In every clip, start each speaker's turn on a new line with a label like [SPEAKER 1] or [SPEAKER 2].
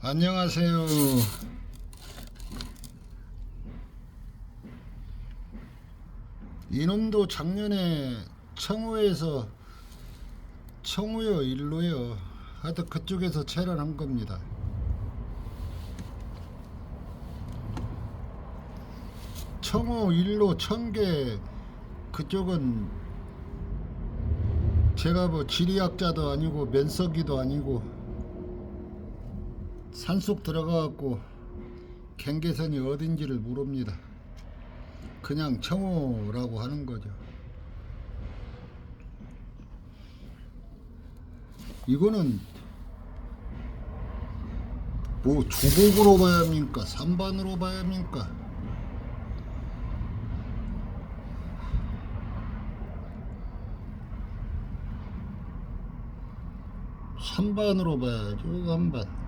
[SPEAKER 1] 안녕하세요. 이놈도 작년에 청우에서 청우요 일로요 하여튼 그쪽에서 체란한 겁니다. 청우 일로 청계 그쪽은 제가 뭐 지리학자도 아니고 면석이도 아니고 산속 들어가갖고 경계선이 어딘지를 모릅니다. 그냥 청호라고 하는 거죠. 이거는 뭐 주곡으로 봐야 합니까? 삼반으로 봐야 합니까? 삼반으로 봐야죠, 한반.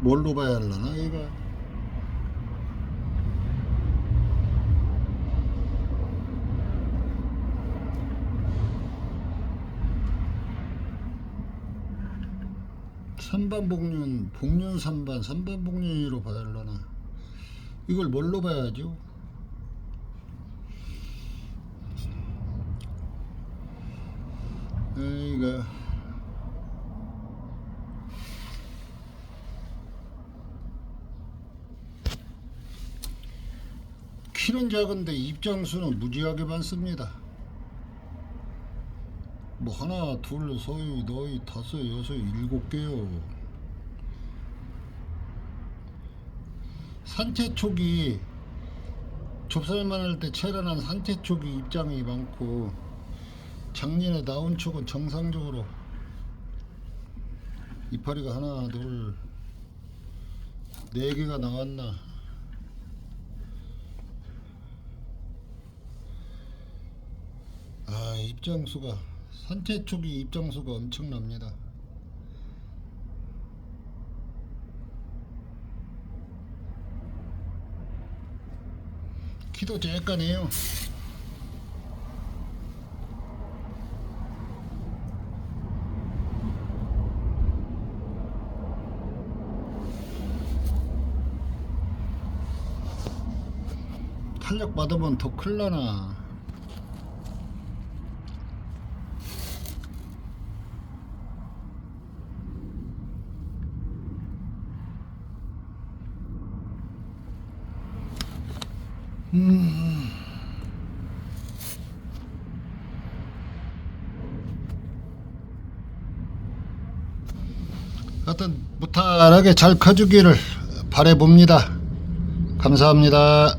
[SPEAKER 1] 뭘로 봐야 하려나 이거 삼반 복륜 복륜 삼반 삼반 복륜으로 봐야 하려나? 이걸 뭘로 봐야죠? 이거 키는 작은데 입장수는 무지하게 많습니다. 뭐 하나, 둘, 서유, 너희, 다섯, 여섯, 일곱 개요. 산채촉이 좁쌀만 할 때 체란한 산채촉이 입장이 많고 작년에 나온 촉은 정상적으로 이파리가 하나, 둘, 네 개가 나왔나. 아 입장수가 산채 쪽이 입장수가 엄청납니다. 키도 쬐까네요. 탄력 받으면 더 클라나. 하여튼 무탈하게 잘 커주기를 바래봅니다. 감사합니다.